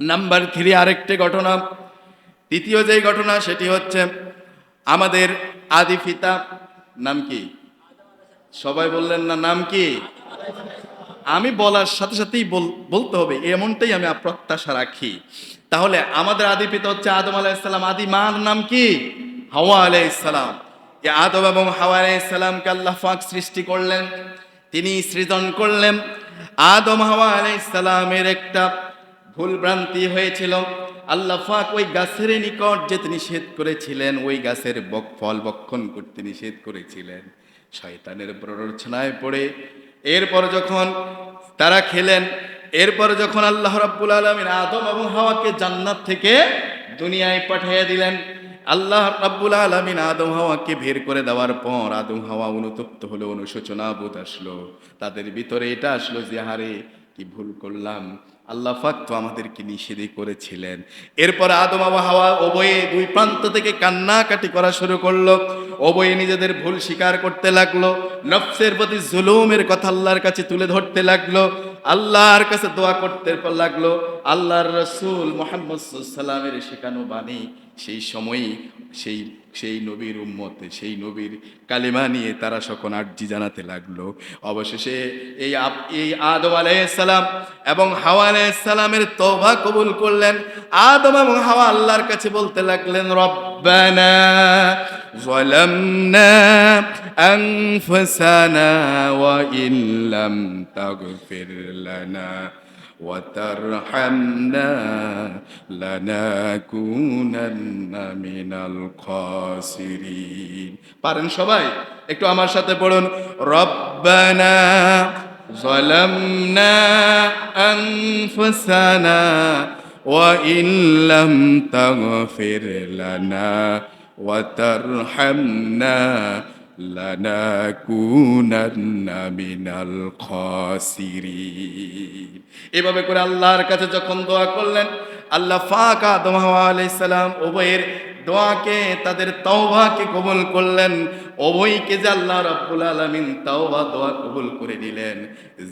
Number three আরেকটি ঘটনা। তৃতীয় যেই ঘটনা, সেটি হচ্ছে আমাদের আদি পিতা, নাম কি? সবাই বললেন না, নাম কি? আমি বলার সাথে সাথেই বল- বলতে হবে, এমনটাই আমি প্রত্যাশা রাখি। তাহলে আমাদের আদি পিতা হচ্ছে আদম আলাইসাল্লাম আদি মার নাম কি? হাওয়া আলাইসাল্লাম এই আদম এবং হাওয়া আলাইসাল্লামকে আল্লাহ ফাক সৃষ্টি করলেন, তিনি সৃজন করলেন। আদম, হাওয়া আলাইসাল্লামের একটা ভুল ভ্রান্তি হয়েছিল। আল্লাহ ফাক ওই গাছের নিকট যেতে নিষেধ করেছিলেন, ওই গাছের বক ফল বক্ষণ করতে নিষেধ করেছিলেন। শয়তানের প্ররোচনায় পড়ে। এরপর যখন তারা খেলেন, এরপর যখন আল্লাহ রাব্বুল আলমিন আদম এবং হাওয়াকে জান্নাত থেকে দুনিয়ায় পাঠিয়ে দিলেন, আল্লাহ রাব্বুল আলমিন আদম হাওয়াকে বের করে দেওয়ার পর আদম হাওয়া অনুতপ্ত হলো অনুশোচনা বোধ আসলো। তাদের ভিতরে এটা আসলো যে, হারে কি ভুল করলাম? আল্লাহ ফাক তো আমাদেরকে নিষেধই করেছিলেন। এরপর আদম আবা হাওয়া উভয়ে দুই প্রান্ত থেকে কান্নাকাটি করা শুরু করল। অবয়ে নিজেদের ভুল স্বীকার করতে লাগল। নফসের প্রতি জুলুমের কথা আল্লাহর কাছে তুলে ধরতে লাগল। আল্লাহর কাছে দোয়া করতে পর লাগল। আল্লাহর রসুল মোহাম্মদ সাল্লামের শেখানো বাণী সেই সময়ই সেই সেই নবীর উম্মতে সেই নবীর কালিমা নিয়ে তারা সকল আর্জি জানাতে লাগলো অবশেষে এই আপ- এই আদম আলাইসালাম এবং হাওয়া আলাইসালামের তৌবা কবুল করলেন আদম এবং হাওয়া আল্লাহর কাছে বলতে লাগলেন রব্বানা ظلمنا أنفسنا وإن لم تغفر لنا وترحمنا لنكونن من الخاسرين পারেন সবাই একটু আমার সাথে পড়ুন রব্বানা ظلمنا أنفسنا وإن لم تغفر لنا وترحمنا লানাকুনান্না মিনাল খাসিরিন। এভাবে করে আল্লাহর কাছে যখন দোয়া করলেন, আল্লাহ ফাকা আদম হাওয়া উভয়ের দোয়াকে, তাদের তাওবাকে কবুল করলেন। উভয়কে যে আল্লাহ রাব্বুল আলামিন তাওবা দোয়া কবুল করে নিলেন।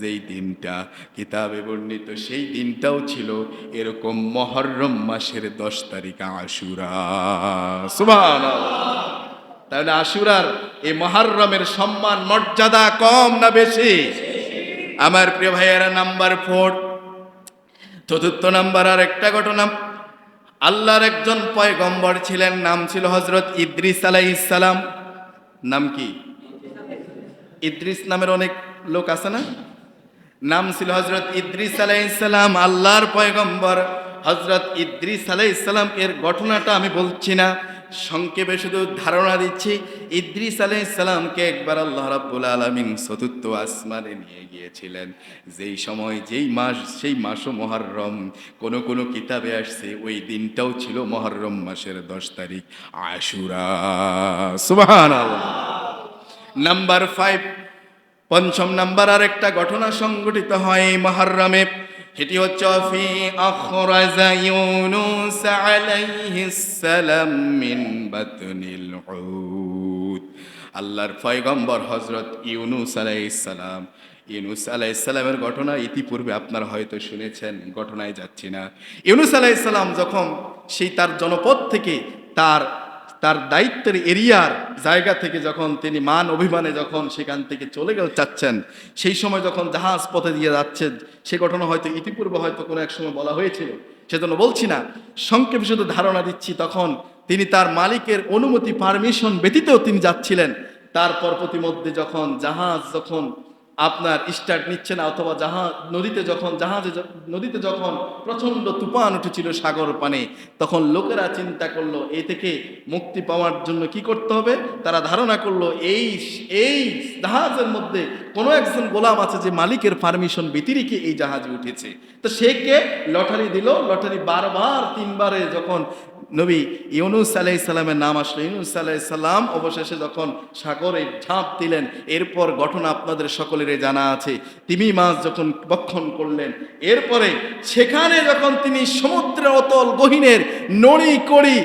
যেই দিনটা কিতাবে বর্ণিত, সেই দিনটাও ছিল এরকম মহরম মাসের দশ তারিখ আশুরা। সুবহানাল্লাহ। তাহলে আশুরার এই মহারমের সম্মান মর্যাদা কম না বেশি? আমার প্রিয় ভাইয়েরা, নাম্বার ফোর। চতুর্থ নাম্বার আর একটা ঘটনা। আল্লাহর একজন পয়গম্বর ছিলেন, নাম ছিল হজরত ইদ্রিস আলাইসালাম নাম কি? ইদ্রিস নামের অনেক লোক আছে না? নাম ছিল হজরত ইদ্রিস আলাইসালাম আল্লাহর পয়গম্বর হজরত ইদ্রিস আলাইসালাম এর ঘটনাটা আমি বলছি না। সংক্ষেপে শুধু ধারণা দিচ্ছি, ইদ্রিস আলাইসালামকে একবার আল্লাহ রাব্বুল আলমিন চতুর্থ আসমানে নিয়ে গিয়েছিলেন। যেই সময়, যেই মাস, সেই মাসও মহরম। কোন কোন কিতাবে আসছে, ওই দিনটাও ছিল মহরম মাসের দশ তারিখ, আশুরা। সুবাহান নাম্বার ফাইভ পঞ্চম নাম্বার আর একটা ঘটনা সংঘটিত হয় এই মহরমে। সেটি হচ্ছে আল্লাহর পয়গম্বর হযরত ইউনুস আলাইহিস সালাম। ইউনুস আলাইহিস সালামের ঘটনা ইতিপূর্বে আপনারা হয়তো শুনেছেন, ঘটনায় যাচ্ছি না। ইউনুস আলাইহিস সালাম যখন সেই তার জনপদ থেকে তার তার দায়িত্বের এরিয়ার জায়গা থেকে যখন তিনি মান অভিমানে যখন সেখান থেকে চলে গেল চাচ্ছেন, সেই সময় যখন জাহাজ পথে দিয়ে যাচ্ছেন সে ঘটনা হয়তো ইতিপূর্বে হয়তো কোনো এক সময় বলা হয়েছিল। সেজন্য বলছি না, সংক্ষেপে শুধু ধারণা দিচ্ছি, তখন তিনি তার মালিকের অনুমতি পারমিশন ব্যতীতও তিনি যাচ্ছিলেন। তারপর প্রতিমধ্যে যখন জাহাজ যখন আপনার স্টার্ট নিচ্ছে না, অথবা জাহাজ নদীতে যখন, জাহাজে নদীতে যখন প্রচণ্ড তুফান উঠেছিল সাগর পানে, তখন লোকেরা চিন্তা করল, এ থেকে মুক্তি পাওয়ার জন্য কি করতে হবে? তারা ধারণা করল, এই এই জাহাজের মধ্যে কোনো একজন গোলাম আছে যে মালিকের পারমিশন ব্যতিরিকে এই জাহাজে উঠেছে। তো সে কে? লটারি দিল, লটারি বারবার তিনবারে যখন নবী ইউনুস আলাই সাল্লামের নাম আসলো, ইউনুস আলাই সাল্লাম অবশেষে যখন সাগরে ঝাঁপ দিলেন, এরপর ঘটনা আপনাদের সকলেরই জানা আছে। তিমি মাছ যখন বক্ষণ করলেন, এরপরে সেখানে যখন তিনি সমুদ্রের অতল গহীনের নড়ি কড়ি,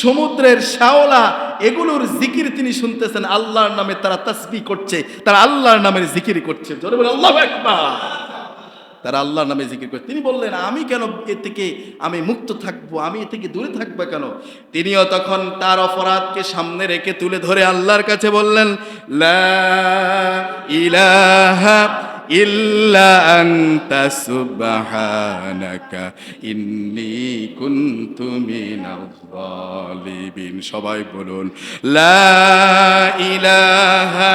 সমুদ্রের শাওলা এগুলোর জিকির তিনি শুনতেছেন, আল্লাহর নামে তারা তসবি করছে, তারা আল্লাহর নামের জিকির করছে। জোরে বলে আল্লাহ একবার তারা আল্লাহর নামে জিকির করে। তিনি বললেন, আমি কেন এ থেকে আমি মুক্ত থাকব? আমি এ থেকে দূরে থাকব কেন? তিনিও তখন তার অপরাধকে সামনে রেখে তুলে ধরে আল্লাহর কাছে বললেন ইলাহা ইল্লা ইন্নী সবাই বলুন, লা ইলাহা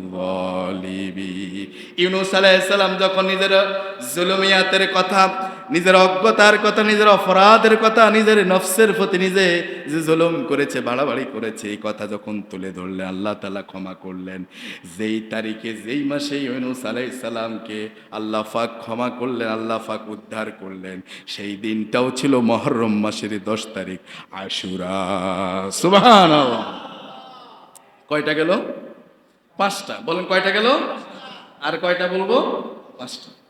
ইউনূস আলাইহিস সালাম যখন নিজের জুলুমিয়াতের কথা, নিজের অজ্ঞতার কথা, নিজের অপরাধের কথা, নিজের নফসের প্রতি নিজে যে জুলুম করেছে, বাড়াবাড়ি করেছে, এই কথা যখন তুলে ধরলেন, আল্লাহ তালা ক্ষমা করলেন। যেই তারিখে, যেই মাসে ইউনুস আলাইহিস সালামকে আল্লাহ ফাক ক্ষমা করলেন, আল্লাহ ফাক উদ্ধার করলেন, সেই দিনটাও ছিল মহরম মাসের দশ তারিখ, আশুরা। সুবহান কয়টা গেল? পাঁচটা। বলেন কয়টা গেল? আর কয়টা বলব? পাঁচটা।